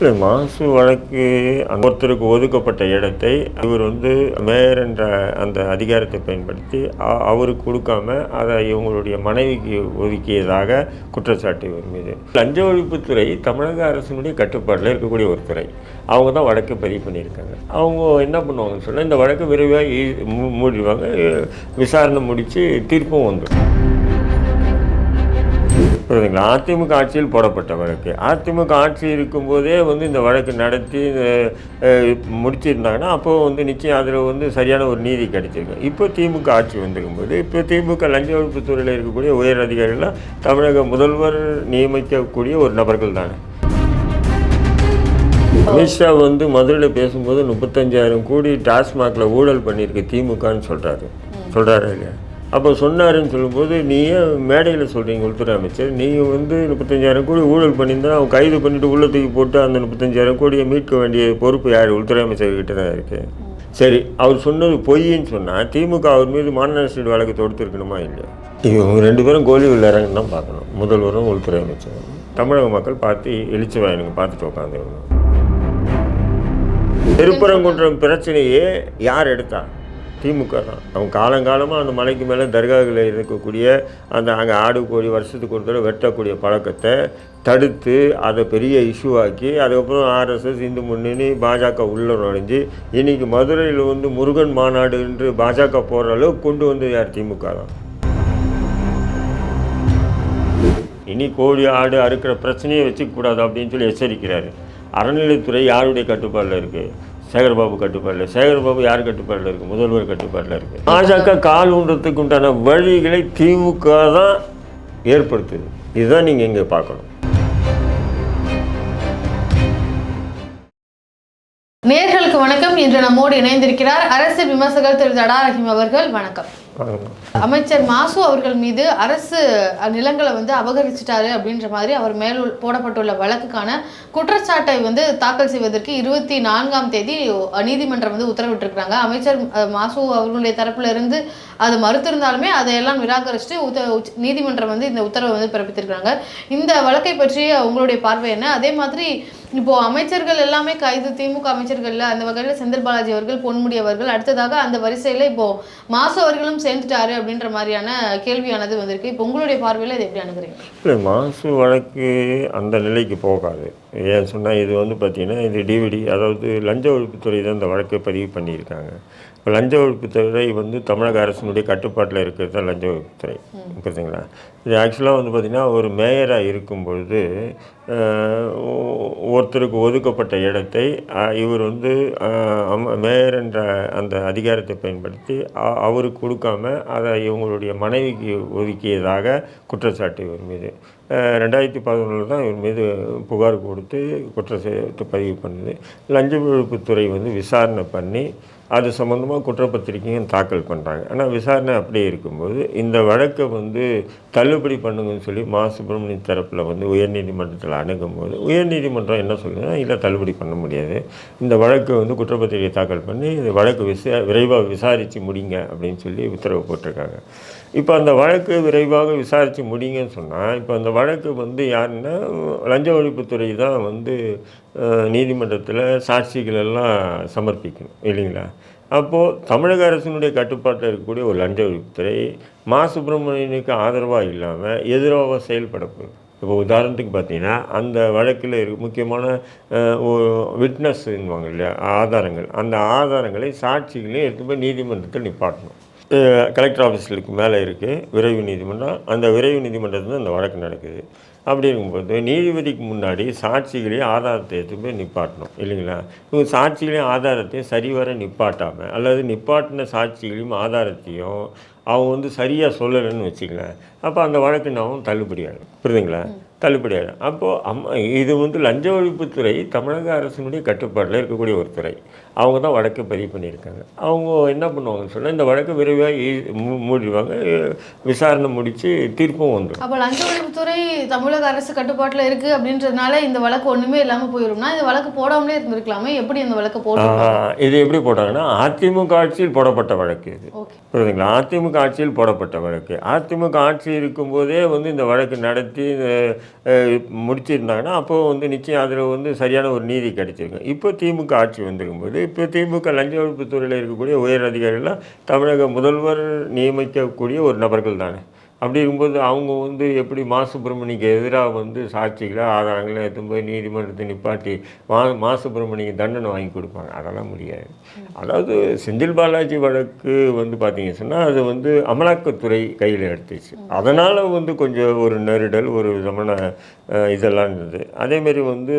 இல்லை மாசு வழக்கு ஒருத்தருக்கு ஒதுக்கப்பட்ட இடத்தை இவர் வந்து மேயர் என்ற அந்த அதிகாரத்தை பயன்படுத்தி அ- அவருக்கு கொடுக்காம அதை இவங்களுடைய மனைவிக்கு ஒதுக்கியதாக குற்றச்சாட்டு இவர் மீது. லஞ்ச ஒழிப்புத்துறை தமிழக அரசினுடைய கட்டுப்பாட்டில் இருக்கக்கூடிய ஒரு துறை. அவங்க தான் வழக்கு பதிவு பண்ணியிருக்காங்க. அவங்க என்ன பண்ணுவாங்கன்னு சொன்னால் இந்த வழக்கை விரைவாக மூடிடுவாங்க. விசாரணை முடித்து தீர்ப்பும் வந்துடும். புரியுதுங்களா அதிமுக ஆட்சியில் போடப்பட்ட வழக்கு. அதிமுக ஆட்சி இருக்கும்போதே வந்து இந்த வழக்கு நடத்தி முடிச்சிருந்தாங்கன்னா அப்போது வந்து நிச்சயம் அதில் வந்து சரியான ஒரு நீதி கிடைச்சிருக்கும். இப்போ திமுக ஆட்சி வந்திருக்கும்போது இப்போ திமுக லஞ்ச ஒழிப்புத்துறையில் இருக்கக்கூடிய உயர் அதிகாரிகள்லாம் தமிழக முதல்வர் நியமிக்கக்கூடிய ஒரு நபர்கள் தானே. அமித்ஷா வந்து மதுரையில் பேசும்போது முப்பத்தஞ்சாயிரம் கோடி டாஸ்மாகில் ஊழல் பண்ணியிருக்கு திமுகன்னு சொல்கிறாரு சொல்கிறாரு இல்லையா? அப்போ சொன்னாருன்னு சொல்லும்போது நீ ஏன் மேடையில் சொல்கிறீங்க உள்துறை அமைச்சர். நீங்கள் வந்து முப்பத்தஞ்சாயிரம் கோடி ஊழல் பண்ணியிருந்தா அவன் கைது பண்ணிவிட்டு உள்ள தூக்கி போட்டு அந்த முப்பத்தஞ்சாயிரம் கோடியை மீட்க வேண்டிய பொறுப்பு யார்? உள்துறை அமைச்சர்கிட்ட தான் இருக்குது சரி அவர் சொன்னது பொய்ன்னு சொன்னால் திமுக அவர் மீது மாநகராட்சி வழக்கு தொடுத்துருக்கணுமா இல்லையா? இவங்க ரெண்டு பேரும் கோலி விளையாடுறாங்கன்னு தான் பார்க்கணும். முதல்வரும் உள்துறை அமைச்சரும். தமிழக மக்கள் பார்த்து எழுச்சி வாயினுங்க பார்த்துட்டு உட்காந்துருக்கணும் திருப்பரங்குன்றம் பிரச்சனையே யார் எடுத்தா? திமுக தான். அவங்க காலங்காலமாக அந்த மலைக்கு மேலே தர்காவில் இருக்கக்கூடிய அந்த அங்கே ஆடு கோழி வருஷத்துக்கு ஒரு தடவை வெட்டக்கூடிய பழக்கத்தை தடுத்து அதை பெரிய இஷ்யூ ஆக்கி அதுக்கப்புறம் ஆர்எஸ்எஸ் இந்து முன்னணி பாஜக உள்ள நுழைஞ்சு இன்னைக்கு மதுரையில் வந்து முருகன் மாநாடு என்று பாஜக போகிற அளவுக்கு கொண்டு வந்து யார்? திமுக தான். இனி கோழி ஆடு அறுக்கிற பிரச்சனையை வச்சுக்கக்கூடாது அப்படின்னு சொல்லி எச்சரிக்கிறாரு. அறநிலைத்துறை யாருடைய கட்டுப்பாடில் இருக்குது சேகர்பாபு கட்டுப்பாடில் சேகர்பாபு யார் கட்டுப்பாடில் இருக்குது முதல்வர் கட்டுப்பாடில் இருக்குது பாஜக கால் ஊன்றதுக்கு உண்டான வழிகளை திமுக தான் ஏற்படுத்துது. இதுதான் நீங்கள் இங்கே பார்க்கணும். நேர்களுக்கு வணக்கம். இன்று நம்மோடு இணைந்திருக்கிறார் அரசியல் விமர்சகர் திரு தடா ரஹீம் அவர்கள். வணக்கம். அமைச்சர் மாசு அவர்கள் மீது அரசு நிலங்களை வந்து அபகரிச்சிட்டாரு அப்படின்ற மாதிரி அவர் மேல் போடப்பட்டுள்ள வழக்குக்கான குற்றச்சாட்டை வந்து தாக்கல் செய்வதற்கு இருபத்தி நான்காம் தேதி நீதிமன்றம் வந்து உத்தரவிட்டிருக்கிறாங்க. அமைச்சர் மாசு அவர்களுடைய தரப்புல இருந்து அது மறுத்திருந்தாலுமே அதையெல்லாம் நிராகரிச்சுட்டு உத்த நீதிமன்றம் வந்து இந்த உத்தரவை வந்து பிறப்பித்திருக்கிறாங்க. இந்த வழக்கை பற்றிய உங்களுடைய பார்வை என்ன? அதே மாதிரி இப்போ அமைச்சர்கள் எல்லாமே கைது திமுக அமைச்சர்கள் அந்த வகையில் செந்தில் பாலாஜி அவர்கள் பொன்முடி அவர்கள் அடுத்ததாக அந்த வரிசையில இப்போ மாசு அவர்களும் சேர்ந்துட்டாரு அப்படின்ற மாதிரியான கேள்வியானது வந்திருக்கு. இப்போ உங்களுடைய பார்வையில் இதை எப்படி அணுகுறீங்க? இல்லை மாசு வழக்கு அந்த நிலைக்கு போகாது. ஏன் சொன்னால் இது வந்து பார்த்திங்கன்னா இது டிவிடி அதாவது லஞ்ச ஒழிப்புத்துறை தான் இந்த வழக்கை பதிவு பண்ணியிருக்காங்க. இப்போ லஞ்ச ஒழிப்புத்துறை வந்து தமிழக அரசினுடைய கட்டுப்பாட்டில் இருக்கிறது தான் லஞ்ச ஒழிப்புத்துறை புரியுதுங்களா இது ஆக்சுவலாக வந்து பார்த்திங்கன்னா ஒரு மேயராக இருக்கும் பொழுது ஒருத்தருக்கு ஒதுக்கப்பட்ட இடத்தை இவர் வந்து மேயர் என்ற அந்த அதிகாரத்தை பயன்படுத்தி அவருக்கு கொடுக்காம அதை இவங்களுடைய மனைவிக்கு ஒதுக்கியதாக குற்றச்சாட்டு இவர் மீது. ரெண்டாயிரத்தி பதினொன்றில் தான் இவர் மீது புகார் கொடுத்து குற்றச்சாட்டு பதிவு பண்ணுது. லஞ்ச ஒழிப்புத்துறை வந்து விசாரணை பண்ணி அது சம்மந்தமாக குற்றப்பத்திரிக்கையும் தாக்கல் பண்ணுறாங்க ஆனால் விசாரணை அப்படியே இருக்கும்போது இந்த வழக்கை வந்து தள்ளுபடி பண்ணுங்கன்னு சொல்லி மா. சுப்பிரமணியன் தரப்பில் வந்து உயர்நீதிமன்றத்தில் அணுகும்போது உயர்நீதிமன்றம் என்ன சொல்லுதுன்னா இல்லை தள்ளுபடி பண்ண முடியாது. இந்த வழக்கை வந்து குற்றப்பத்திரிகை தாக்கல் பண்ணி இந்த வழக்கு விசா விரைவாக விசாரித்து முடிங்க அப்படின்னு சொல்லி உத்தரவு போட்டிருக்காங்க. இப்போ அந்த வழக்கு விரைவாக விசாரித்து முடிங்கன்னு சொன்னால் இப்போ அந்த வழக்கு வந்து யாருன்னா லஞ்ச ஒழிப்புத்துறை தான் வந்து நீதிமன்றத்தில் சாட்சிகள் எல்லாம் சமர்ப்பிக்கணும் இல்லைங்களா? அப்போது தமிழக அரசினுடைய கட்டுப்பாட்டில் இருக்கக்கூடிய ஒரு லஞ்ச ஒழிப்புத்துறை மா சுப்பிரமணியனுக்கு ஆதரவாக இல்லாமல் எதிராக செயல்படப்படும் இப்போ உதாரணத்துக்கு பார்த்தீங்கன்னா அந்த வழக்கில் இருக்க முக்கியமான விட்னஸ்ன்னுவாங்க இல்லையா ஆதாரங்கள் அந்த ஆதாரங்களை சாட்சிகளையும் எடுத்து போய் நீதிமன்றத்தில் நிப்பாட்டணும். கலெக்டர் ஆஃபீஸுக்கு மேலே இருக்குது விரைவு நீதிமன்றம். அந்த விரைவு நீதிமன்றத்தில் அந்த வழக்கு நடக்குது. அப்படி இருக்கும்போது நீதிபதிக்கு முன்னாடி சாட்சிகளையும் ஆதாரத்தை எடுத்து போய் நிப்பாட்டணும் இல்லைங்களா? இவங்க சாட்சிகளையும் ஆதாரத்தையும் சரிவர நிப்பாட்டாமல் அல்லது நிப்பாட்டின சாட்சிகளையும் ஆதாரத்தையும் அவங்க வந்து சரியாக சொல்லலைன்னு வச்சுக்கலாம் அப்போ அந்த வழக்கு நான் தள்ளுபடியாகும் புரியுதுங்களா? தள்ளுபடியாகும் அப்போது அம்மா இது வந்து லஞ்ச ஒழிப்புத்துறை தமிழக அரசினுடைய கட்டுப்பாட்டில் இருக்கக்கூடிய ஒரு துறை. அவங்க தான் வழக்கு பதிவு பண்ணியிருக்காங்க. அவங்க என்ன பண்ணுவாங்கன்னு சொன்னால் இந்த வழக்கை விரைவாக மூடிடுவாங்க. விசாரணை முடித்து தீர்ப்பும் வந்துடும். அப்ப லஞ்ச ஒழிப்புத்துறை தமிழக அரசு கட்டுப்பாட்டுல இருக்கு அப்படின்றதுனால இந்த வழக்கு ஒண்ணுமே இல்லாம போயிரும்னா இந்த வழக்கு போடாமலே இருந்திருக்கலாமே. எப்படி இந்த வழக்கு ஆஹ், இது எப்படி போட்டாங்கன்னா அதிமுக ஆட்சியில் போடப்பட்ட வழக்கு இது. புரியுதுங்களா? அதிமுக ஆட்சியில் போடப்பட்ட வழக்கு. அதிமுக ஆட்சி இருக்கும்போதே வந்து இந்த வழக்கு நடத்தி முடிச்சிருந்தாங்கன்னா அப்போ வந்து நிச்சயம் அதில் வந்து சரியான ஒரு நீதி கிடைச்சிருக்கும். இப்போ திமுக ஆட்சி வந்திருக்கும்போது இப்போ திமுக லஞ்ச ஒழிப்புத்துறையில் இருக்கக்கூடிய உயர் அதிகாரிகள்லாம் தமிழக முதல்வர் நியமிக்கக்கூடிய ஒரு நபர்கள் தானே. அப்படி இருக்கும்போது அவங்க வந்து எப்படி மா சுப்பிரமணிக்கு எதிராக வந்து சாட்சிகளை ஆதாரங்களை எடுத்துன்னு போய் நீதிமன்றத்தை நிப்பாட்டி மா மா சுப்பிரமணிக்கு தண்டனை வாங்கி கொடுப்பாங்க. அதெல்லாம் முடியாது. அதாவது செந்தில் பாலாஜி வழக்கு வந்து பார்த்தீங்க சொன்னால் அது வந்து அமலாக்கத்துறை கையில் எடுத்துச்சு. அதனால் வந்து கொஞ்சம் ஒரு நெருடல் ஒரு விதமான இதெல்லாம் இருந்தது. அதேமாரி வந்து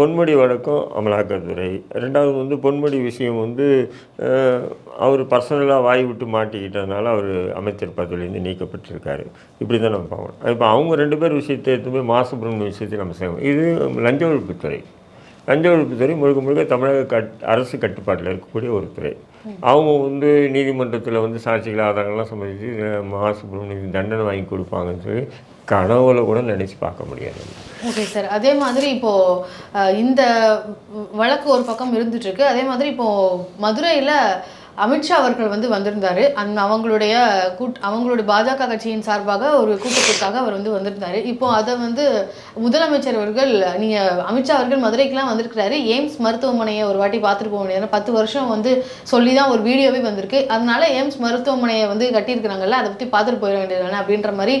பொன்முடி வழக்கம் அமலாக்கத்துறை. ரெண்டாவது வந்து பொன்முடி விஷயம் வந்து அவர் பர்சனலாக வாய் விட்டு மாட்டிக்கிட்டதுனால அவர் அமைச்சர் பதவியிலேருந்து நீக்கப்பட்டிருக்கு நீக்கப்பட்டிருக்காரு இப்படி தான் நம்ம பார்க்கணும். இப்போ அவங்க ரெண்டு பேர் விஷயத்தை எடுத்து போய் மாசுபிரமணிய விஷயத்தை நம்ம செய்வோம் இது லஞ்ச ஒழிப்புத்துறை லஞ்ச ஒழிப்புத்துறை முழுக்க முழுக்க தமிழக கட் அரசு கட்டுப்பாட்டில் இருக்கக்கூடிய ஒரு துறை. அவங்க வந்து நீதிமன்றத்தில் வந்து சாட்சிகள் ஆதாரங்கள்லாம் சம்மதிச்சு மாசுபிரமணியம் தண்டனை வாங்கி கொடுப்பாங்கன்னு சொல்லி கனவுல கூட நினச்சி பார்க்க முடியாது. ஓகே சார் அதே மாதிரி இப்போ இந்த வழக்கு ஒரு பக்கம் இருந்துட்டு இருக்கு. அதே மாதிரி இப்போ மதுரையில் அமித்ஷா அவர்கள் வந்து வந்திருந்தார். அந் அவங்களுடைய கூட் அவங்களுடைய பாஜக கட்சியின் சார்பாக ஒரு கூட்டத்திற்காக அவர் வந்து வந்திருந்தாரு. இப்போ அதை வந்து முதலமைச்சர் அவர்கள் நீங்கள் அமித்ஷா அவர்கள் மதுரைக்கெலாம் வந்திருக்கிறாரு. எய்ம்ஸ் மருத்துவமனையை ஒரு வாட்டி பார்த்துட்டு போக முடியாது. பத்து வருஷம் வந்து சொல்லி தான் ஒரு வீடியோவே வந்திருக்கு. அதனால எய்ம்ஸ் மருத்துவமனையை வந்து கட்டியிருக்கிறாங்கல்ல அதை பற்றி பார்த்துட்டு போயிட வேண்டியது அப்படின்ற மாதிரி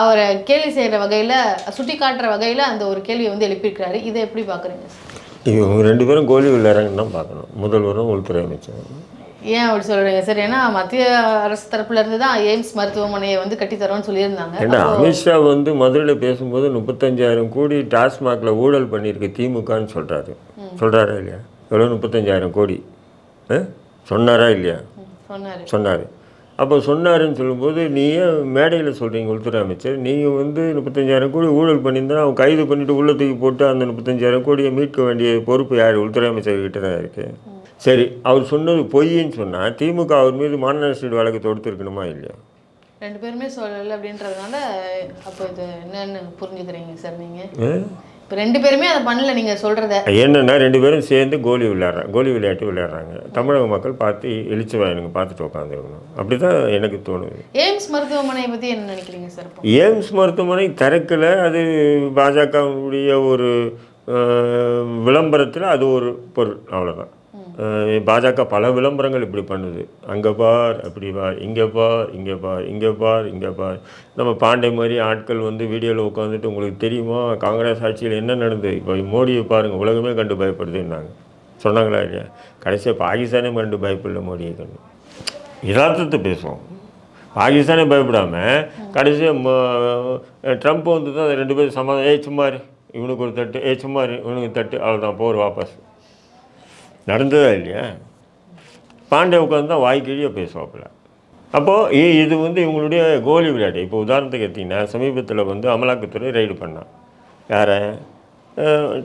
அவரை கேலி செய்கிற வகையில் சுட்டி காட்டுற வகையில் அந்த ஒரு கேள்வியை வந்து எழுப்பியிருக்கிறாரு. இதை எப்படி பார்க்குறீங்க? இவங்க ரெண்டு பேரும் கோலி விளையாடுறாங்கன்னு தான் பார்க்கணும். முதல்வரும் உள்துறை அமைச்சரும். ஏன் அப்படி சொல்கிறீங்க சார் ஏன்னா மத்திய அரசு தரப்புல இருந்து தான் எய்ம்ஸ் மருத்துவமனையை வந்து கட்டித்தரோன்னு சொல்லியிருந்தாங்க. ஏன்னா அமித்ஷா வந்து மதுரையில் பேசும்போது முப்பத்தஞ்சாயிரம் கோடி டாஸ்மாகில் ஊழல் பண்ணியிருக்கு திமுகன்னு சொல்கிறாரு சொல்கிறாரா இல்லையா? எவ்வளோ முப்பத்தஞ்சாயிரம் கோடி? சொன்னாரா இல்லையா? சொன்னார். சொன்னார். அப்போ சொன்னாருன்னு சொல்லும்போது நீ ஏன் மேடையில் சொல்கிறீங்க உள்துறை அமைச்சர். நீங்கள் வந்து முப்பத்தஞ்சாயிரம் கோடி ஊழல் பண்ணியிருந்தா அவன் கைது பண்ணிவிட்டு உள்ள தூக்கி போட்டு அந்த முப்பத்தஞ்சாயிரம் கோடியை மீட்க வேண்டிய பொறுப்பு யார்? உள்துறை அமைச்சர் கிட்ட தான் இருக்குது சரி அவர் சொன்னது பொய்ன்னு சொன்னால் திமுக அவர் மீது மாநில அரசு வழக்கு தொடுத்துருக்கணுமா இல்லையா? ரெண்டு பேருமே சொல்லலை அப்படின்றதுனால அப்போ இது என்னன்னு புரிஞ்சுக்கிறீங்க சார் நீங்கள்? இப்போ ரெண்டு பேருமே அதை பண்ணல நீங்கள் சொல்கிறத என்னென்னா ரெண்டு பேரும் சேர்ந்து கோலி விளையாடுறாங்க கோலி விளையாட்டு விளையாடுறாங்க. தமிழக மக்கள் பார்த்து எழுச்சிவாயனுங்க பார்த்துட்டு உட்காந்துருக்கணும் அப்படி தான் எனக்கு தோணுது. எய்ம்ஸ் மருத்துவமனையை பற்றி என்ன நினைக்கிறீங்க சார் எய்ம்ஸ் மருத்துவமனை திறக்கல. அது பாஜகவுடைய ஒரு விளம்பரத்தில் அது ஒரு பொருள். அவ்வளோதான் பாஜக பல விளம்பரங்கள் இப்படி பண்ணுது. அங்கே பார் அப்படி பார் இங்கே பார் இங்கே பார் இங்கே பார் இங்கே பார். நம்ம பாண்டே மாதிரி ஆட்கள் வந்து வீடியோவில் உட்காந்துட்டு உங்களுக்கு தெரியுமா? காங்கிரஸ் ஆட்சியில் என்ன நடந்தது? இப்போ மோடியை பாருங்கள் உலகமே கண்டு பயப்படுதுன்னாங்க. சொன்னாங்களா இல்லையா? கடைசியாக பாகிஸ்தானே கண்டு பயப்படல மோடியை கண்டு. யதார்த்தத்தை பேசுவோம். பாகிஸ்தானே பயப்படாமல் கடைசியாக ட்ரம்ப் வந்து தான் ரெண்டு பேரும் சமாதானம் ஏய் இவனுக்கு ஒரு தட்டு ஏய் சும்மா இவனுக்கு தட்டு அவ்வளோதான் போர் வாபஸ். நடந்ததா இல்லையா? பாண்டே உட்காந்து தான் வாய்க்கிழிய பேசுவாப்புல. அப்போது இது வந்து இவங்களுடைய கோலி விளையாட்டு. இப்போ உதாரணத்துக்கு எடுத்திங்கன்னா சமீபத்தில் வந்து அமலாக்கத்துறை ரைடு பண்ணான். யாரை?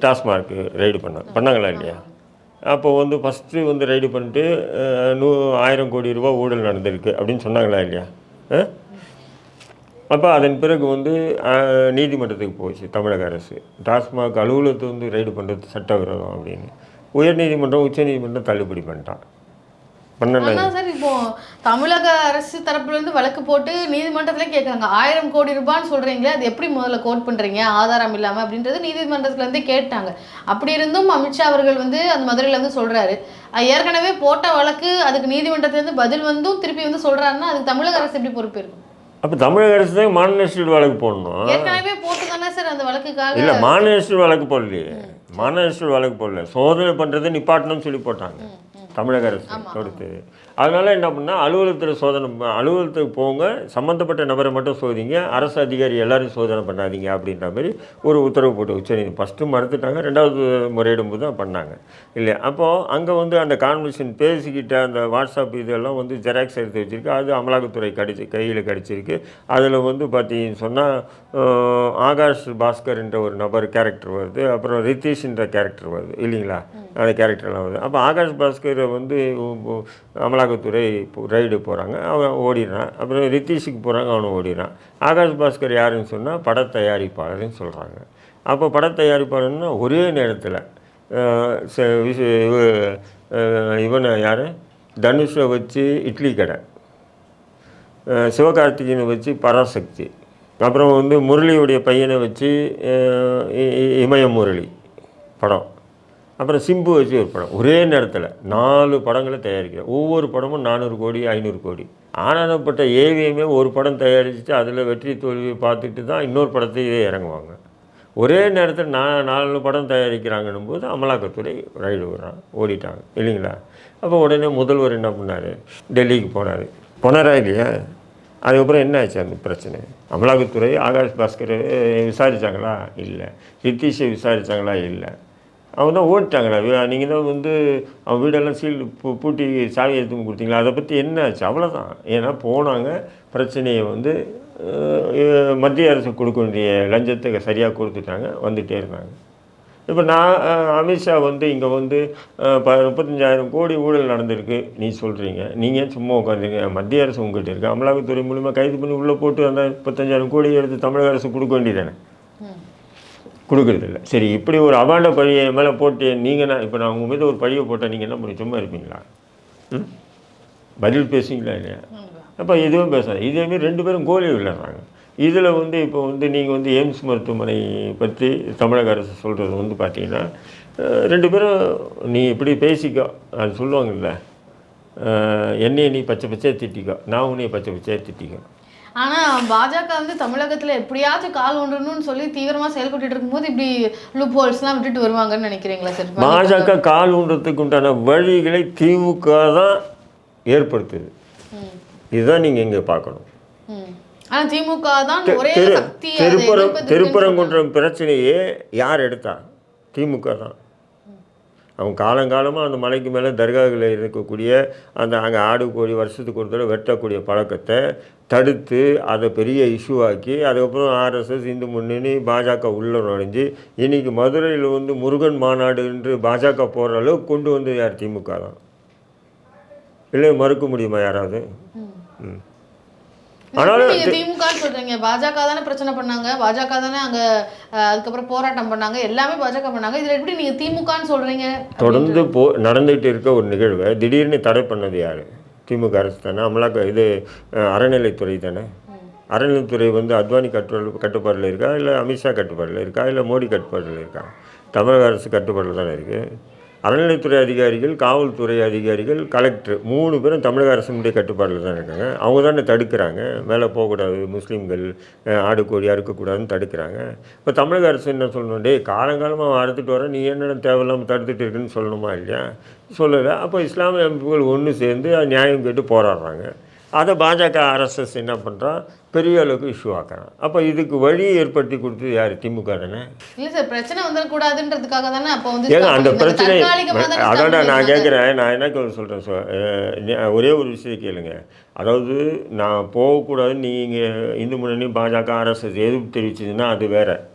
டாஸ்மார்க்கு ரைடு பண்ணான். பண்ணாங்களா இல்லையா? அப்போ வந்து ஃபஸ்ட்டு வந்து ரைடு பண்ணிட்டு நூ ஆயிரம் கோடி ரூபா ஊழல் நடந்திருக்கு அப்படின்னு சொன்னாங்களா இல்லையா? அப்போ அதன் பிறகு வந்து நீதிமன்றத்துக்கு போச்சு தமிழக அரசு. டாஸ்மாக் அலுவலகத்தை வந்து ரைடு பண்ணுறது சட்டவிரோதம் அப்படின்னு. உயர்நீதிமன்றம் உச்சநீதிமன்றம் தள்ளுபடி பண்ணிட்டான். சார் இப்போ தமிழக அரசு தரப்புல இருந்து வழக்கு போட்டு நீதிமன்றத்துல கேட்குறாங்க ஆயிரம் கோடி ரூபான்னு சொல்றீங்களே அது எப்படி முதல்ல கோட் பண்றீங்க? ஆதாரம் இல்லாம அப்படின்றது நீதிமன்றத்துல இருந்தே கேட்டாங்க. அப்படி இருந்தும் அமித்ஷா அவர்கள் வந்து அந்த மதுரையில இருந்து சொல்றாரு. அஹ் ஏற்கனவே போட்ட வழக்கு அதுக்கு நீதிமன்றத்துல இருந்து பதில் வந்தும் திருப்பி வந்து சொல்றாருன்னா அதுக்கு தமிழக அரசு எப்படி பொறுப்பு இருக்கும்? அப்போ தமிழக அரசு தான் மாநில வழக்கு போடணும். ஏற்கனவே போட்டு தானே சார் அந்த வழக்குக்காக? இல்லை மாநில வழக்கு போடலையே. ஸ்டேட் வழக்கு போடல சோதனை பண்ணுறது நிப்பாட்டணும்னு சொல்லி போட்டாங்க. தமிழக அரசு கொடுத்து அதனால என்ன பண்ணால் அலுவலகத்தில் சோதனை அலுவலகத்துக்கு போங்க சம்மந்தப்பட்ட நபரை மட்டும் சோதிங்க அரசு அதிகாரி எல்லாரும் சோதனை பண்ணாதீங்க அப்படின்ற மாதிரி ஒரு உத்தரவு போட்டு உச்சநீதி ஃபஸ்ட்டு மறுத்துட்டாங்க ரெண்டாவது முறையிடும் போது தான் பண்ணாங்க. இல்லையா? அப்போது அங்கே வந்து அந்த கான்வர்சேஷன் பேசிக்கிட்ட அந்த வாட்ஸ்அப் இதெல்லாம் வந்து ஜெராக்ஸ் எடுத்து வச்சிருக்கு. அது அமலாக்கத்துறை கடிச்சு கையில் கிடச்சிருக்கு. அதில் வந்து பார்த்தீங்கன்னு சொன்னால் ஆகாஷ் பாஸ்கர் என்ற ஒரு நபர் கேரக்டர் வருது. அப்புறம் ரித்தீஷ்ன்ற கேரக்டர் வருது. இல்லைங்களா? அந்த கேரக்டர்லாம் வருது. அப்போ ஆகாஷ் பாஸ்கரை வந்து அமலாக்கத்துறை ரைடு போகிறாங்க அவன் ஓடிடுறான். அப்புறம் ரித்தீஷுக்கு போகிறாங்க அவனும் ஓடிடுறான். ஆகாஷ் பாஸ்கர் யாருன்னு சொன்னால் பட தயாரிப்பாளர்னு சொல்கிறாங்க அப்போ பட தயாரிப்பாளர்னா ஒரே நேரத்தில் இவனை யார்? தனுஷை வச்சு இட்லி கடை. சிவகார்த்திகேயனை வச்சு பராசக்தி. அப்புறம் வந்து முரளியுடைய பையனை வச்சு இ- இ- இமய முரளி படம். அப்புறம் சிம்பு வச்சு ஒரு படம். ஒரே நேரத்தில் நாலு படங்களை தயாரிக்கிறேன் ஒவ்வொரு படமும் நானூறு கோடி ஐநூறு கோடி. ஆனானப்பட்ட ஏவிஎமே ஒரு படம் தயாரிச்சுட்டு அதில் வெற்றி தோல்வி பார்த்துட்டு தான் இன்னொரு படத்தையே இறங்குவாங்க. ஒரே நேரத்தில் நான் நாலு படம் தயாரிக்கிறாங்கன்னும் போது அமலாக்கத்துறை ரைடு விடுறான் ஓடிட்டாங்க. இல்லைங்களா? அப்போ உடனே முதல்வர் என்ன பண்ணார்? டெல்லிக்கு போனார் போனாரா இல்லையா? அதுக்கப்புறம் என்ன ஆச்சு அந்த பிரச்சனை? அமலாக்கத்துறை ஆகாஷ் பாஸ்கர் விசாரித்தாங்களா இல்லை. ரித்தீஷை விசாரித்தாங்களா இல்லை. அவங்க தான் ஓடிட்டாங்களா? நீங்கள் தான் வந்து அவன் வீடெல்லாம் சீல் பூ பூட்டி சாவி எடுத்து கொடுத்தீங்களா? அதை பற்றி என்ன ஆச்சு? அவ்வளோதான் ஏன்னா போனாங்க பிரச்சனையை வந்து மத்திய அரசு கொடுக்க வேண்டிய லஞ்சத்தை சரியாக கொடுத்துட்டாங்க வந்துகிட்டே இருந்தாங்க. இப்போ நான் அமித்ஷா வந்து இங்கே வந்து ப முப்பத்தஞ்சாயிரம் கோடி ஊழல் நடந்திருக்கு. நீ சொல்கிறீங்க நீங்கள் சும்மா உட்காந்துருங்க மத்திய அரசு உங்கள்கிட்ட இருக்குது அமலாக்கத்துறை மூலிமா கைது பண்ணி உள்ளே போட்டு அந்த முப்பத்தஞ்சாயிரம் கோடி எடுத்து தமிழக அரசு கொடுக்க வேண்டியதானே. கொடுக்கறதில்ல. சரி இப்படி ஒரு அபாண்ட பழியை என் மேலே போட்டு நீங்கள் நான் இப்போ நான் உங்கள் மீது ஒரு பழியை போட்டால் நீங்கள் என்ன பண்ணி? சும்மா இருப்பீங்களா? ம்? பதில் பேசுவீங்களா இல்லையா? அப்போ இதுவும் பேசுகிறேன் இதேமாரி ரெண்டு பேரும் கோலி விளையாடுறாங்க. இதில் வந்து இப்போ வந்து நீங்கள் வந்து எய்ம்ஸ் மருத்துவமனை பற்றி தமிழக அரசு சொல்கிறது வந்து பார்த்தீங்கன்னா ரெண்டு பேரும் நீ இப்படி பேசிக்கோ அது சொல்லுவாங்கல்ல. என்னைய நீ பச்சை பச்சையாக திட்டிக்கோ நான் உன்னைய பச்சை பச்சையாக திட்டிக்கோ. ஆனா பாஜக வந்து தமிழகத்துல எப்படியாச்சும் கால் ஒன்றணும்னு சொல்லி தீவிரமா செயல்பட்டு இருக்கும்போது இப்படி லூப் ஹோல்ஸ்லாம் விட்டுட்டு வருவாங்கன்னு நினைக்கிறீங்களா சார் பாஜக. கால் ஊன்றதுக்கு உண்டான வழிகளை திமுக தான் ஏற்படுத்துது. இதுதான் நீங்கள் இங்கே பார்க்கணும். திமுக தான் திருப்பரம் திருப்பரங்குன்றம் பிரச்சனையே யார் எடுத்தா? திமுக தான். அவங்க காலங்காலமாக அந்த மலைக்கு மேலே தர்காவில் இருக்கக்கூடிய அந்த அங்கே ஆடு கோழி வருஷத்துக்கு ஒரு தடவை வெட்டக்கூடிய பழக்கத்தை தடுத்து அதை பெரிய இஷ்யூ ஆக்கி அதுக்கப்புறம் ஆர்எஸ்எஸ் இந்து முன்னணி பாஜக உள்ள நுழைஞ்சு இன்னைக்கு மதுரையில் வந்து முருகன் மாநாடு என்று பாஜக போகிற அளவுக்கு கொண்டு வந்து யார்? திமுக தான். இல்லை மறுக்க முடியுமா யாராவது? ம். ஆனாலும் திமுக சொல்றீங்க. பாஜக தானே பிரச்சனை பண்ணாங்க. பாஜக தானே அங்க அதுக்கப்புறம் போராட்டம் பண்ணாங்க. எல்லாமே பாஜக பண்ணாங்க. இதுல எப்படி நீங்க திமுகன்னு சொல்றீங்க? தொடர்ந்து போ நடந்துகிட்டு இருக்க ஒரு நிகழ்வை திடீர்னு தடை பண்ணது யார்? திமுக அரசு தானே? அமலாக்க இது அறநிலைத்துறை தானே? அறநிலைத்துறை வந்து அத்வானி கட்டுப்பாடு கட்டுப்பாடில் இருக்கா? இல்லை அமித்ஷா கட்டுப்பாடில் இருக்கா? இல்லை மோடி கட்டுப்பாடில் இருக்கா? தமிழக அரசு கட்டுப்பாடில் தானே இருக்குது அறநிலைத்துறை அதிகாரிகள் காவல்துறை அதிகாரிகள் கலெக்டர் மூணு பேரும் தமிழக அரசினுடைய கட்டுப்பாடில் தான் இருக்காங்க. அவங்க தானே தடுக்கிறாங்க? மேலே போகக்கூடாது முஸ்லீம்கள் ஆடு கோழி அறுக்கக்கூடாதுன்னு தடுக்கிறாங்க. இப்போ தமிழக அரசு என்ன சொல்லணும்? டே காலங்காலமாக அறுத்துட்டு வர நீ என்னென்ன தேவையில்லாமல் தடுத்துட்டு இருக்குன்னு சொல்லணுமா இல்லையா? சொல்லலை. அப்போ இஸ்லாமிய அமைப்புகள் ஒன்று சேர்ந்து நியாயம் கேட்டு போராடுறாங்க. அதை பாஜக ஆர்எஸ்எஸ் என்ன பண்ணுறான் பெரிய அளவுக்கு இஷ்யூ ஆக்குறான். அப்போ இதுக்கு வழி ஏற்படுத்தி கொடுத்தது யார்? திமுக தானே? இல்ல சார் பிரச்சனை வந்துடக்கூடாதுன்றதுக்காக தானே அப்போ வந்து அந்த. பிரச்சனை அதான்டா நான். கேட்குறேன் நான் என்ன சொல்கிறேன் சொ அஹ் நி- ஒரே ஒரு விஷயம் கேளுங்க. அதாவது நான் போகக்கூடாதுன்னு நீங்கள் இந்து முன்னணி பாஜக ஆர்எஸ்எஸ் எதிர்ப்பு தெரிவிச்சதுன்னா அது வேற.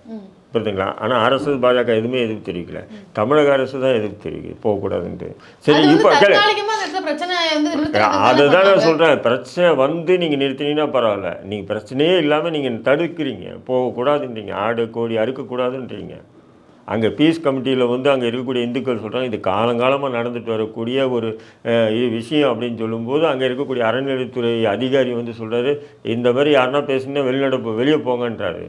புரியுதுங்களா? ஆனால் ஆர்எஸ்எஸ் பாஜக எதுவுமே எதிர்ப்பு தெரிவிக்கல. தமிழக அரசு தான் எதிர்ப்பு தெரிவிக்குது போகக்கூடாதுன்ட்டு. சரி இப்போ கேளு. தற்காலிகமா அந்த இடத்துல பிரச்சனை வந்து நிறுத்துறதுக்கு தானே அதை தான் பண்ணாங்க. நான் சொல்கிறேன் பிரச்சனை வந்து நீங்கள் நிறுத்தினீங்கன்னா பரவாயில்ல. நீங்கள் பிரச்சனையே இல்லாமல் நீங்கள் தடுக்கிறீங்க. போகக்கூடாதுன்றீங்க. ஆடு கோழி அறுக்கக்கூடாதுன்றீங்க. அங்கே பீஸ் கமிட்டியில் வந்து அங்கே இருக்கக்கூடிய இந்துக்கள் சொல்கிறாங்க இது காலங்காலமாக நடந்துட்டு வரக்கூடிய ஒரு இது விஷயம் அப்படின்னு சொல்லும்போது அங்கே இருக்கக்கூடிய அறநிலைத்துறை அதிகாரி வந்து சொல்கிறாரு இந்த மாதிரி யாருன்னா பேசுனா வெளிநடப்பு வெளியே போங்கன்றாரு.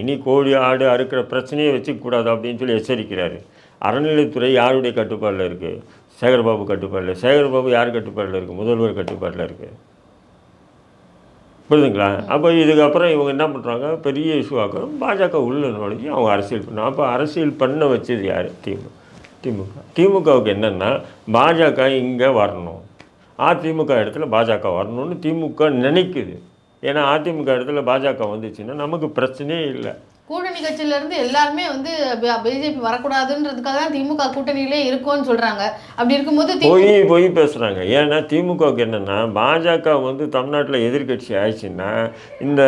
இனி கோழி ஆடு அறுக்கிற பிரச்சனையை வச்சுக்கூடாது அப்படின்னு சொல்லி எச்சரிக்கிறாரு. அறநிலைத்துறை யாருடைய கட்டுப்பாடில் இருக்குது சேகர்பாபு கட்டுப்பாடில் சேகர்பாபு யார் கட்டுப்பாடில் இருக்குது முதல்வர் கட்டுப்பாடில் இருக்குது புரியுதுங்களா? அப்போ இதுக்கப்புறம் இவங்க என்ன பண்ணுறாங்க பெரிய இஷ்யூ ஆக்கிறோம் பாஜக உள்ள நுழைஞ்சி அவங்க அரசியல் பண்ண அப்போ அரசியல் பண்ண வச்சது யார்? திமுக. திமுக. திமுகவுக்கு என்னென்னா பாஜக இங்கே வரணும். அதிமுக இடத்துல பாஜக வரணும்னு திமுக நினைக்குது. ஏன்னா அதிமுக இடத்துல பாஜக வந்துச்சுன்னா நமக்கு பிரச்சனையே இல்லை. கூட்டணி கட்சியில இருந்து எல்லாருமே வந்து பிஜேபி வரக்கூடாதுன்றதுக்காக தான் திமுக கூட்டணியிலே இருக்கும்னு சொல்றாங்க. அப்படி இருக்கும்போது பொய் பொய் பேசுகிறாங்க ஏன்னா திமுகவுக்கு என்னென்னா பாஜக வந்து தமிழ்நாட்டில் எதிர்க்கட்சி ஆயிடுச்சுன்னா இந்த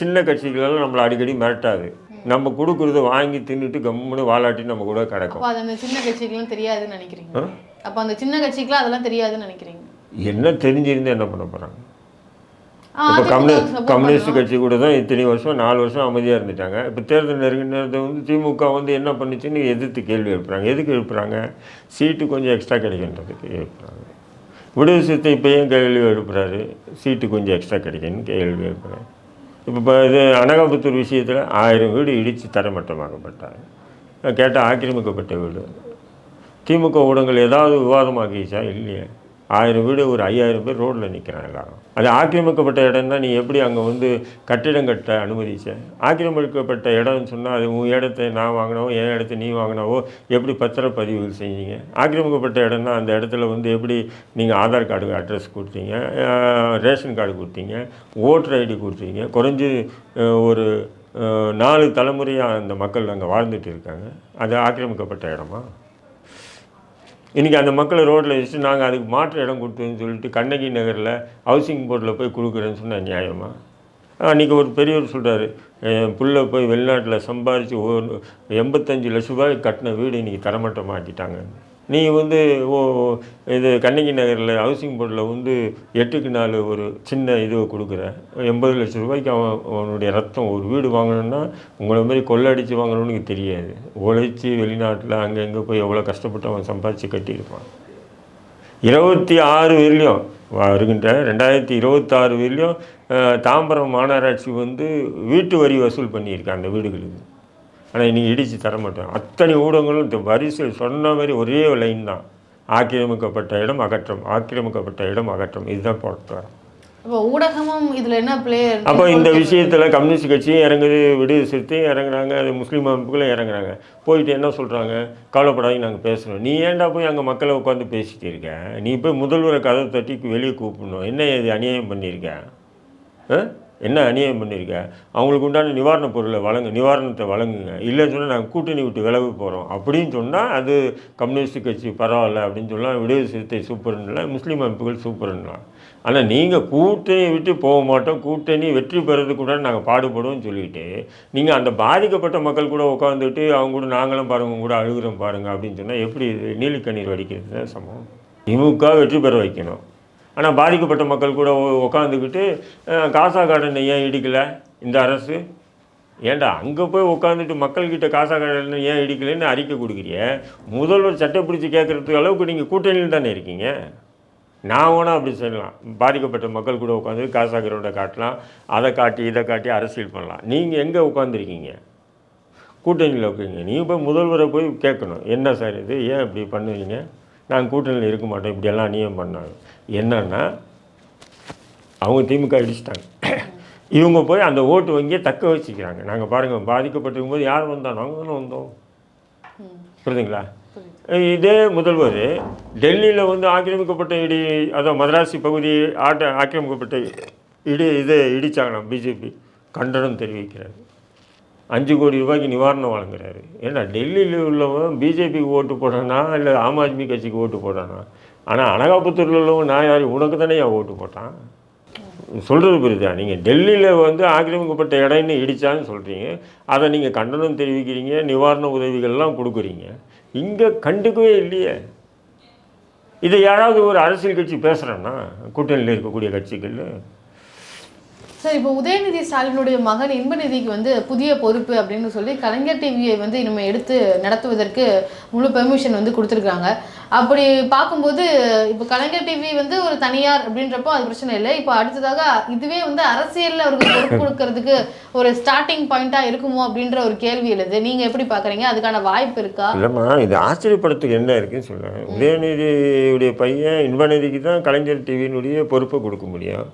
சின்ன கட்சிகளெல்லாம் நம்மளை அடிக்கடி மிரட்டாது. நம்ம கொடுக்குறத வாங்கி தின்னுட்டு கம்முன்னு வாலாட்டி நம்ம கூட கிடக்கும். அப்போ அது அந்த சின்ன கட்சிகளும் தெரியாதுன்னு நினைக்கிறீங்க? அப்போ அந்த சின்ன கட்சிக்குலாம் அதெல்லாம் தெரியாதுன்னு நினைக்கிறீங்க? என்ன தெரிஞ்சிருந்து என்ன பண்ண போகிறாங்க இப்போ கம்யூனி கம்யூனிஸ்ட் பண்ணணும். கட்சி கூட தான் இத்தனை வருஷம் நாலு வருஷம் அமைதியாக இருந்துட்டாங்க. இப்போ தேர்தல் நெருங்கினது வந்து திமுக வந்து என்ன பண்ணுச்சுன்னு எதிர்த்து கேள்வி எழுப்புறாங்க. எதுக்கு எழுப்புறாங்க? சீட்டு கொஞ்சம் எக்ஸ்ட்ரா கிடைக்கின்றதுக்கு எழுப்புறாங்க. விடுதலை சிறுத்தை இப்போ ஏன் கேள்வி எழுப்புறாரு? சீட்டு கொஞ்சம் எக்ஸ்ட்ரா கிடைக்குன்னு கேள்வி எழுப்புறாரு. இப்போ இது அனகாபுத்தூர் விஷயத்தில் ஆயிரம் வீடு இடித்து தரமட்டமாக்கப்பட்டாங்க. கேட்டால் ஆக்கிரமிக்கப்பட்ட வீடு திமுக ஊடகங்கள் ஏதாவது விவாதமாக்கிச்சா? இல்லையே. ஆயிரம் வீடு ஒரு ஐயாயிரம் பேர் ரோட்டில் நிற்கிறாங்க எல்லாரும் அது ஆக்கிரமிக்கப்பட்ட இடம்னா நீ எப்படி அங்கே வந்து கட்டிடம் கட்ட அனுமதிச்ச? ஆக்கிரமிக்கப்பட்ட இடம்னு சொன்னால் அது உன் இடத்த நான் வாங்கினவோ என் இடத்த நீ வாங்கினவோ எப்படி பத்திரப்பதிவு செஞ்சீங்க ஆக்கிரமிக்கப்பட்ட இடம்னா அந்த இடத்துல வந்து எப்படி நீங்கள் ஆதார் கார்டு அட்ரஸ் கொடுத்தீங்க ரேஷன் கார்டு கொடுத்தீங்க ஓட்டர் ஐடி கொடுத்தீங்க குறைஞ்சி ஒரு நாலு தலைமுறையாக அந்த மக்கள் அங்கே வாழ்ந்துட்டு இருக்காங்க. அது ஆக்கிரமிக்கப்பட்ட இடமா? இன்றைக்கி அந்த மக்களை ரோட்டில் வச்சு நாங்கள் அதுக்கு மாற்று இடம் கொடுத்தோன்னு சொல்லிட்டு கண்ணகி நகரில் ஹவுசிங் போர்டில் போய் கொடுக்குறேன்னு சொன்னால் நியாயமா? அன்றைக்கி ஒரு பெரியவர் சொல்கிறாரு என் பிள்ளை போய் வெளிநாட்டில் சம்பாரித்து ஒரு எண்பத்தஞ்சு லட்ச ரூபாய் கட்டின வீடு இன்றைக்கி தரமட்டமாக்கிட்டாங்க நீ வந்து ஓ இது கண்ணகி நகரில் ஹவுசிங் போர்டில் வந்து எட்டுக்கு நாலு ஒரு சின்ன இது கொடுக்குற. எண்பது லட்ச ரூபாய்க்கு அவன் அவனுடைய ரத்தம் ஒரு வீடு வாங்கணும்னா உங்களை மாதிரி கொள்ளடிச்சு வாங்கணும்னு தெரியாது. உழைச்சி வெளிநாட்டில் அங்கே எங்கே போய் எவ்வளோ கஷ்டப்பட்டு அவன் சம்பாதிச்சு கட்டியிருப்பான். இருபத்தி ஆறு வரலையும் வருகின்ற ரெண்டாயிரத்தி இருபத்தாறு வரலையும் தாம்பரம் மாநகராட்சி வந்து வீட்டு வரி வசூல் பண்ணியிருக்காங்க அந்த வீடுகளுக்கு. ஆனால் இன்றைக்கி இடித்து தர மாட்டோம் அத்தனை ஊடகங்களும் இந்த வரிசை சொன்ன மாதிரி ஒரே லைன் தான். ஆக்கிரமிக்கப்பட்ட இடம் அகற்றம். ஆக்கிரமிக்கப்பட்ட இடம் அகற்றம். இதுதான் போட்டு ஊடகமும் இதுல என்ன பிளே அப்போ இந்த விஷயத்தில் கம்யூனிஸ்ட் கட்சியும் இறங்குது விடுதலை சிறுத்தையும் இறங்குறாங்க அது முஸ்லீம் அமைப்புகளும் இறங்குறாங்க. போயிட்டு என்ன சொல்கிறாங்க கவலைப்படாதீங்க நாங்கள் பேசுகிறோம் நீ ஏன்டா போய் அங்கே மக்களை உட்காந்து பேசிட்டு இருக்க? நீ போய் முதல்வரை கதவை தட்டி வெளியே கூப்பிடணும். என்ன இது அநியாயம் பண்ணியிருக்க? ஆ? என்ன அநியாயம் பண்ணியிருக்க அவங்களுக்கு உண்டான நிவாரணப் பொருளை வழங்கு நிவாரணத்தை வழங்குங்க. இல்லைன்னு சொன்னால் நாங்கள் கூட்டணி விட்டு விலகு போகிறோம் அப்படின்னு சொன்னால் அது கம்யூனிஸ்ட் கட்சி பரவாயில்ல அப்படின்னு சொல்லலாம் விடுதலை சிறுத்தை சூப்பர்லாம் முஸ்லீம் அமைப்புகள் சூப்பர்லாம் ஆனால் நீங்கள் கூட்டணி விட்டு போக மாட்டோம். கூட்டணி வெற்றி பெறதுக்கு கூட நாங்கள் பாடுபடுவோம்னு சொல்லிட்டு நீங்கள் அந்த பாதிக்கப்பட்ட மக்கள் கூட உட்காந்துட்டு அவங்க கூட நாங்களும் பாருங்கள் கூட அழுகுறோம் பாருங்கள் அப்படின்னு சொன்னால் எப்படி இது நீலிக்கண்ணீர் வடிக்கிறது தான் சமம் திமுக வெற்றி பெற வைக்கணும். ஆனால் பாதிக்கப்பட்ட மக்கள் கூட உட்காந்துக்கிட்டு காசா கார்டன் ஏன் இடிக்கலை இந்த அரசு. ஏண்டா அங்கே போய் உட்காந்துட்டு மக்கள்கிட்ட காசா கார்டன் ஏன் இடிக்கலைன்னு அறிக்கை கொடுக்குறிய? முதல்வர் சட்டை பிடிச்சி கேட்குறதுக்கு அளவுக்கு நீங்கள் கூட்டணியில் தானே இருக்கீங்க? நான் வேணால் அப்படி சொல்லலாம் பாதிக்கப்பட்ட மக்கள் கூட உட்காந்து காசா கிரௌண்டை காட்டலாம். அதை காட்டி இதை காட்டி அரசியல் பண்ணலாம். நீங்கள் எங்கே உட்காந்துருக்கீங்க கூட்டணியில் இருக்கீங்க. நீங்கள் போய் முதல்வரை போய் கேட்கணும். என்ன சார் இது? ஏன் இப்படி பண்ணுவீங்க? நாங்கள் கூட்டணியில் இருக்க மாட்டோம் இப்படியெல்லாம் அநியம் பண்ணாங்க. என்னன்னா அவங்க திமுக அடிச்சிட்டாங்க. இவங்க போய் அந்த ஓட்டு வங்கியை தக்க வச்சுக்கிறாங்க. நாங்கள் பாருங்கள் பாதிக்கப்பட்டிருக்கும் போது யார் வந்தோம் நாங்கள் தானே வந்தோம். புரியுதுங்களா? இதே முதல்வர் டெல்லியில் வந்து ஆக்கிரமிக்கப்பட்ட இடி அதான் மதராசி பகுதி ஆட்ட ஆக்கிரமிக்கப்பட்ட இடி இதை இடிச்சாங்களாம் பிஜேபி. கண்டனம் தெரிவிக்கிறார். அஞ்சு கோடி ரூபாய்க்கு நிவாரணம் வழங்குறாரு. ஏன்னா டெல்லியில் உள்ளவன் பிஜேபிக்கு ஓட்டு போடுறானா இல்லை ஆம் ஆத்மி கட்சிக்கு ஓட்டு போடுறானா ஆனால் அனகாபுத்தூரில் உள்ளவன் நான் யார்? உனக்கு தானே என் ஓட்டு போட்டான்? சொல்கிறது புரியுதா? நீங்கள் டெல்லியில் வந்து ஆக்கிரமிக்கப்பட்ட இடம்னு இடித்தான்னு சொல்கிறீங்க அதை நீங்கள் கண்டனம் தெரிவிக்கிறீங்க நிவாரண உதவிகள்லாம் கொடுக்குறீங்க. இங்கே கண்டுக்கவே இல்லையே. இதை யாராவது ஒரு அரசியல் கட்சி பேசுகிறேன்னா கூட்டணியில் இருக்கக்கூடிய கட்சிகள் சார் இப்போ உதயநிதி ஸ்டாலினுடைய மகன் இன்பநிதிக்கு வந்து புதிய பொறுப்பு அப்படின்னு சொல்லி கலைஞர் டிவியை வந்து இனிமேல் எடுத்து நடத்துவதற்கு முழு பெர்மிஷன் வந்து கொடுத்துருக்காங்க அப்படி பார்க்கும்போது இப்போ கலைஞர் டிவி வந்து ஒரு தனியார் அப்படின்றப்போ அது பிரச்சனை இல்லை. இப்போ அடுத்ததாக இதுவே வந்து அரசியலில் அவருக்கு பொறுப்பு கொடுக்கறதுக்கு ஒரு ஸ்டார்டிங் பாயிண்ட்டாக இருக்குமோ அப்படின்ற ஒரு கேள்வி எழுது. நீங்கள் எப்படி பார்க்குறீங்க? அதுக்கான வாய்ப்பு இருக்கா? இல்லைம்மா இது ஆச்சரியப்படுறதுக்கு என்ன இருக்குன்னு சொல்கிறேன் உதயநிதியுடைய பையன் இன்பநிதிக்கு தான் கலைஞர் டிவியினுடைய பொறுப்பை கொடுக்க முடியும்.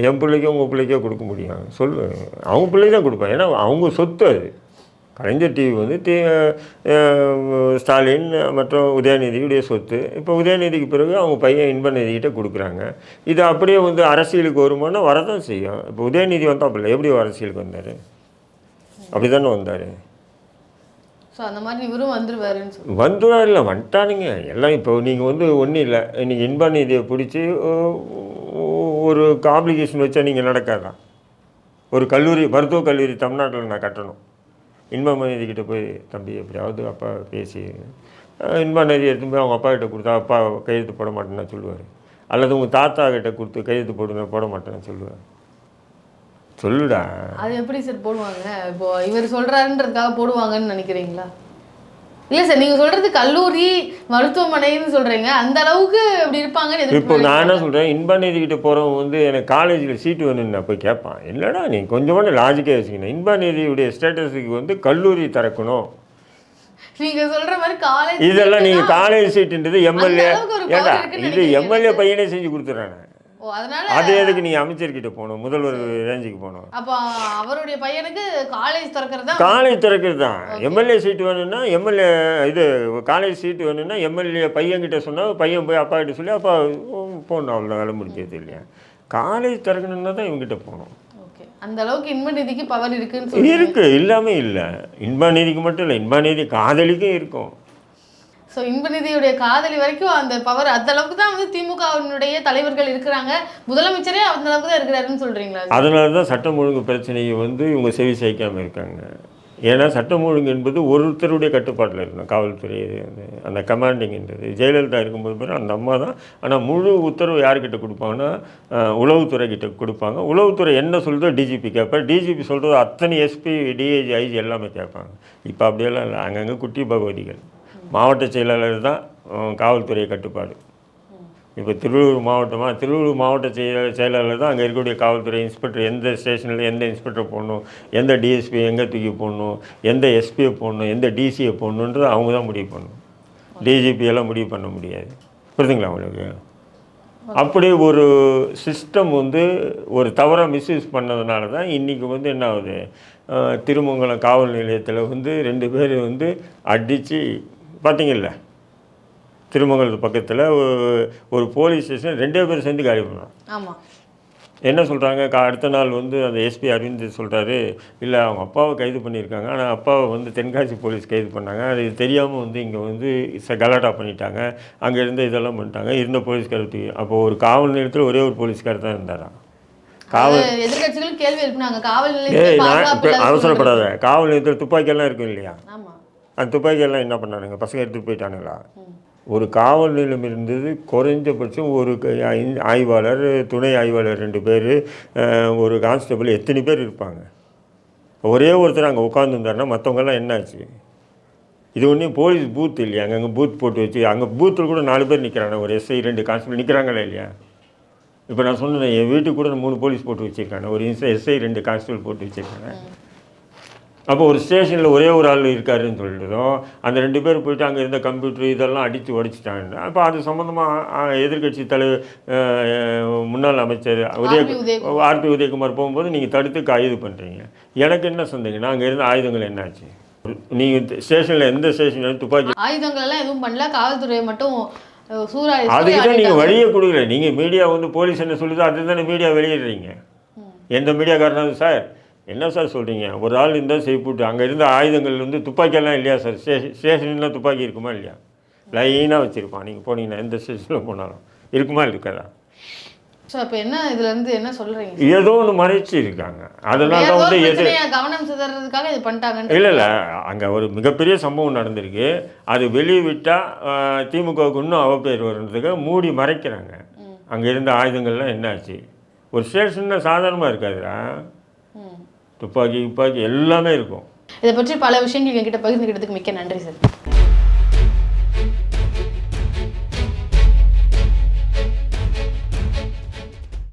என் பிள்ளைக்கோ உங்கள் பிள்ளைக்கோ கொடுக்க முடியும். சொல்லு. அவங்க பிள்ளை தான் கொடுப்பேன். ஏன்னா அவங்க சொத்து அது. கலைஞர் டிவி வந்து அஹ், ஸ்டாலின் மற்றும் உதயநிதியுடைய சொத்து. இப்போ உதயநிதிக்கு பிறகு அவங்க பையன் இன்பநிதிக்கிட்ட கொடுக்குறாங்க. இது அப்படியே வந்து அரசியலுக்கு வருமானா வரதான் செய்யும். இப்போ உதயநிதி வந்தாப்புல எப்படி அரசியலுக்கு வந்தார்? அப்படி தானே வந்தார். ஸோ அந்த மாதிரி இவரும் வந்துருவாருன்னு சொல்லி. வந்துவா இல்லை வந்துட்டானுங்க. எல்லாம் இப்போ நீங்கள் வந்து ஒன்றும் இல்லை. இன்னைக்கு இன்ப நிதியை பிடிச்சி ஒரு காம்ப்ளிகேஷன் வச்சா நீங்கள் நடக்காதான் ஒரு கல்லூரி மருத்துவக் கல்லூரி தமிழ்நாட்டில் நான் கட்டணும். இன்ப நிதிக்கிட்ட போய் தம்பி எப்படியாவது அப்பா பேசி அஹ், எடுத்து போய் அவங்க அப்பா கிட்ட கொடுத்தா அப்பா கையெழுத்து போட மாட்டேன்னு சொல்லுவார் அல்லது உங்கள் தாத்தா கிட்ட கொடுத்து கையெழுத்து போடுங்க போட மாட்டேன்னு சொல்லுவார் சொல்லுடா. அது எப்படி சார் போடுவாங்க? இப்போ இவர் சொல்றாருன்றதுக்காக போடுவாங்கன்னு நினைக்கிறீங்களா? இல்ல சார் நீங்க சொல்றது கல்லூரி மருத்துவமனைன்னு சொல்றீங்க. அந்த அளவுக்கு அப்படி இருப்பாங்கன்னு இப்போ நான் என்ன சொல்கிறேன் இன்பாநீதி கிட்ட போகிறவங்க வந்து எனக்கு காலேஜில் சீட்டு வேணும்னு நான் போய் கேட்பான். இல்லைடா நீ கொஞ்சோண்டு லாஜிக்கே வச்சுக்கணும் இன்பாநீதியுடைய ஸ்டேட்டஸுக்கு வந்து கல்லூரி திறக்கணும். நீங்க சொல்ற மாதிரி காலேஜ் இதெல்லாம் நீங்கள் காலேஜ் சீட்டுன்றது எம்எல்ஏ இருக்குன்னு இது எம்எல்ஏ பையனே செஞ்சு கொடுத்துட்றானே அது எதுக்கு நீங்கள் அமைச்சர்கிட்ட போகணும்? முதல்வர் ரேஞ்சுக்கு போகணும். அப்போ அவருடைய பையனுக்கு காலேஜ் திறக்கிறது? காலேஜ் திறக்கிறது தான். எம்எல்ஏ சீட்டு வேணும்னா எம்எல்ஏ இது காலேஜ் சீட்டு வேணும்னா எம்எல்ஏ பையன்கிட்ட சொன்னால் பையன் போய் அப்பா கிட்ட சொல்லி அப்பா போகணும். அவ்வளோ வேலை முடிக்கிறது இல்லையா? காலேஜ் திறக்கணுன்னா தான் இவங்ககிட்ட போகணும். ஓகே. அந்த அளவுக்கு இன்ப நிதிக்கு பவர் இருக்குன்னு இருக்கு. இல்லாமே இல்லை. இன்பா நீதிக்கு மட்டும் இல்லை. இன்பா நீதி காதலிக்கும் இருக்கும். ஸோ இன்பநிதியுடைய காதலி வரைக்கும் அந்த பவர் அந்த அளவுக்கு தான் வந்து திமுகவினுடைய தலைவர்கள் இருக்கிறாங்க. முதலமைச்சரே அந்த அளவுக்கு தான் இருக்கிறாருன்னு சொல்றீங்களா அதனால தான் சட்டம் ஒழுங்கு பிரச்சனையை வந்து இவங்க செவி சாய்க்காமல் இருக்காங்க. ஏன்னா சட்டம் ஒழுங்கு என்பது ஒருத்தருடைய கட்டுப்பாட்டில் இருக்கணும். காவல்துறை அந்த அந்த கமாண்டிங்ன்றது ஜெயலலிதா இருக்கும்போது பிறகு அந்த அம்மா தான் ஆனால் முழு உத்தரவு யார்கிட்ட கொடுப்பாங்கன்னா உளவுத்துறை கிட்ட கொடுப்பாங்க. உளவுத்துறை என்ன சொல்கிறதோ டிஜிபி கேட்பார். டிஜிபி சொல்கிறது அத்தனை எஸ்பி டிஐஜி ஐஜி எல்லாமே கேட்பாங்க. இப்போ அப்படியெல்லாம் இல்லை. அங்கங்கே குட்டி பகவதிகள். மாவட்ட செயலாளர் தான் காவல்துறை கட்டுப்பாடு. இப்போ திருவள்ளூர் மாவட்டமாக திருவள்ளூர் மாவட்ட செயல செயலாளர் தான் அங்கே இருக்கக்கூடிய காவல்துறை இன்ஸ்பெக்டர். எந்த ஸ்டேஷனில் எந்த இன்ஸ்பெக்டர் போடணும் எந்த டிஎஸ்பி எங்கே தூக்கி போடணும் எந்த எஸ்பியை போடணும் எந்த டிசியை போடணுன்றது அவங்க தான் முடிவு பண்ணணும். டிஜிபி எல்லாம் முடிவு பண்ண முடியாது. புரியுதுங்களா உங்களுக்கு? அப்படி ஒரு சிஸ்டம் வந்து ஒரு தவறாக மிஸ்யூஸ் பண்ணதுனால தான் இன்றைக்கி வந்து என்ன ஆகுது? திருமங்கலம் காவல் நிலையத்தில் வந்து ரெண்டு பேர் வந்து அடித்து பார்த்தீங்கல்ல திருமங்கலத்து பக்கத்தில் ஒரு போலீஸ் ஸ்டேஷன் ரெண்டே பேர் சேர்ந்து காலி பண்ணாங்க ஆமா. என்ன சொல்கிறாங்க அடுத்த நாள் வந்து அந்த எஸ்பி அரவிந்த் சொல்கிறாரு இல்லை அவங்க அப்பாவை கைது பண்ணியிருக்காங்க. ஆனால் அப்பாவை வந்து தென்காசி போலீஸ் கைது பண்ணாங்க. அது தெரியாமல் வந்து இங்கே வந்து கலாட்டா பண்ணிட்டாங்க. அங்கே இருந்த இதெல்லாம் பண்ணிட்டாங்க. இருந்த போலீஸ்காரத்து அப்போ ஒரு காவல் நிலையத்தில் ஒரே ஒரு போலீஸ்கார் தான் இருந்தாராம். காவல் அது எதிர்க்கட்சிகள் கேள்வி எழுப்பினாங்க. காவல் நிலையத்தில் அவசரப்படாத. காவல் நிலையத்தில் துப்பாக்கியெல்லாம் இருக்கும் இல்லையா சூழ்நிலை. அந்த துப்பாக்கியெல்லாம் என்ன பண்ணானுங்க? பசங்க எடுத்துகிட்டு போயிட்டானுங்களா? ஒரு காவல் நிலையம் இருந்தது குறைஞ்சபட்சம் ஒரு ஆய்வாளர் துணை ஆய்வாளர் ரெண்டு பேர் ஒரு கான்ஸ்டபிள் எத்தனை பேர் இருப்பாங்க? ஒரே ஒருத்தர் அங்கே உட்காந்துருந்தாருன்னா மற்றவங்கெல்லாம் என்னாச்சு இது ஒன்றும் போலீஸ் பூத் இல்லையா? அங்கங்கே பூத் போட்டு வச்சு அங்கே பூத்தில் கூட நாலு பேர் நிற்கிறாங்க ஒரு எஸ்ஐ ரெண்டு கான்ஸ்டபிள் நிற்கிறாங்களா இல்லையா? இப்போ நான் சொன்னேன் என் வீட்டுக்கு கூட மூணு போலீஸ் போட்டு வச்சுருக்காங்க. ஒரு எஸ்ஐ ரெண்டு கான்ஸ்டபிள் போட்டு வச்சுருக்காங்க. அப்போ ஒரு ஸ்டேஷனில் ஒரே ஒரு ஆள் இருக்காருன்னு சொல்லிட்டதும் அந்த ரெண்டு பேர் போயிட்டு அங்கே இருந்த கம்ப்யூட்டர் இதெல்லாம் அடித்து உடைச்சிட்டாங்க. அப்போ அது சம்மந்தமாக எதிர்க்கட்சி தலைவர் முன்னாள் அமைச்சர் உதய. ஆர்பி உதயகுமார். போகும்போது நீங்கள் தடுத்து கைது பண்ணுறீங்க எனக்கு என்ன சந்தேகம்னா அங்கே இருந்த ஆயுதங்கள் என்னாச்சு? நீங்கள் ஸ்டேஷனில் எந்த ஸ்டேஷனில் துப்பாக்கி ஆயுதங்கள் எல்லாம் எதுவும் பண்ணல காவல்துறையை மட்டும் அஹ், சூறாடி அதுக்கு தான் நீங்கள். வழியை கொடுக்கல. நீங்கள் மீடியா வந்து போலீஸ் என்ன சொல்லுதோ அதுதானே மீடியா வெளியிடுறீங்க. எந்த மீடியாக்காரனாலும் சார் என்ன சார் சொல்கிறீங்க ஒரு ஆள் இருந்தால் செய்யப்பட்டு அங்கே இருந்த ஆயுதங்கள் வந்து துப்பாக்கியெல்லாம் இல்லையா சார்? ஸ்டேஷன் ஸ்டேஷன்லாம் துப்பாக்கி இருக்குமா இல்லையா? லைனாக வச்சுருப்பான். நீங்கள் போனீங்கன்னா எந்த ஸ்டேஷனில் போனாலும். இருக்குமா இருக்காதா? ஸோ அப்போ என்ன இதுல இருந்து என்ன சொல்றீங்க ஏதோ ஒன்று மறைச்சி இருக்காங்க. அதனால தான் வந்து எது கவனம் சிதறதுக்காக இது பண்ணிட்டாங்கன்னு இல்லை இல்லை. அங்கே ஒரு மிகப்பெரிய சம்பவம் நடந்திருக்கு. அது வெளியே விட்டால் திமுகவுக்கு இன்னும் அவப்பேர் வருன்றதுக்கு மூடி மறைக்கிறாங்க. அங்கே இருந்த ஆயுதங்கள்லாம் என்னாச்சு? ஒரு ஸ்டேஷனில் சாதாரணமாக இருக்காதுடா. துப்பாக்கி துப்பாக்கி எல்லாமே இருக்கும். இதை பற்றி பல விஷயங்கள் எங்ககிட்ட பகிர்ந்துக்கிட்டதுக்கு மிக்க நன்றி சார்.